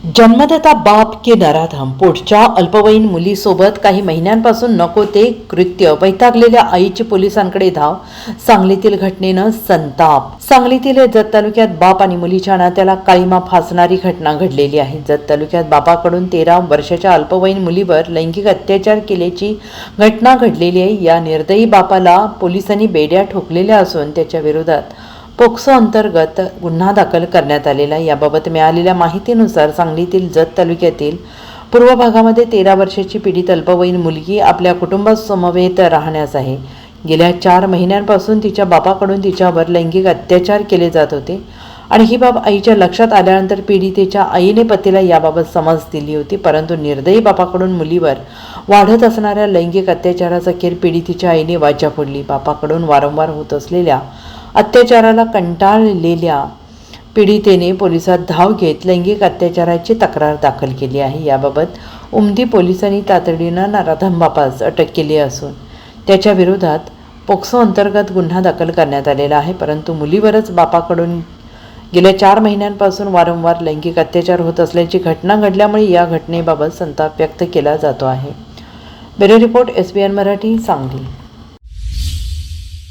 जन्मदाता बाप के नराधम. पोटच्या अल्पवयीन मुलीसोबत काही महिन्यांपासून नको ते कृत्य. वैतागलेल्या आईची पोलिसांकडे धाव. सांगलीतील घटनेनं संताप. सांगलीतील जत तालुक्यात बाप आणि मुलीच्या नात्याला काळीमा फासणारी घटना घडलेली आहे. जत तालुक्यात बापाकडून तेरा वर्षाच्या अल्पवयीन मुलीवर लैंगिक अत्याचार केल्याची घटना घडलेली आहे. या निर्दयी बापाला पोलिसांनी बेड्या ठोकलेल्या असून त्याच्या विरोधात पोक्सो अंतर्गत गुन्हा दाखल करण्यात आलेला याबाबत मिळालेल्या माहितीनुसार सांगलीतील जत तालुक्यातील पूर्व भागामध्ये तेरा वर्षाची पीडित अल्पवयीन मुलगी आपल्या कुटुंबासमवेत राहण्यास आहे. गेल्या चार महिन्यांपासून तिच्या बापाकडून तिच्यावर लैंगिक अत्याचार केले जात होते आणि ही बाब आईच्या लक्षात आल्यानंतर पीडितेच्या आईने पतीला याबाबत समज दिली होती. परंतु निर्दयी बापाकडून मुलीवर वाढत असणाऱ्या लैंगिक अत्याचाराचा खेर पीडितेच्या आईने वाचा फोडली. बापाकडून वारंवार होत असलेल्या अत्याचाराला कंटाळलेल्या पीडितेने पोलिसात धाव घेत लैंगिक अत्याचाराची तक्रार दाखल केली आहे. याबाबत उमदी पोलिसांनी तातडीनं नराधम बापास अटक केली असून त्याच्या विरोधात पोक्सो अंतर्गत गुन्हा दाखल करण्यात आलेला आहे. परंतु मुलीवरच बापाकडून गेल्या चार महिन्यांपासून वारंवार लैंगिक अत्याचार होत असल्याची घटना घडल्यामुळे या घटनेबाबत संताप व्यक्त केला जातो आहे. Bureau report S B N Marathi Sangli.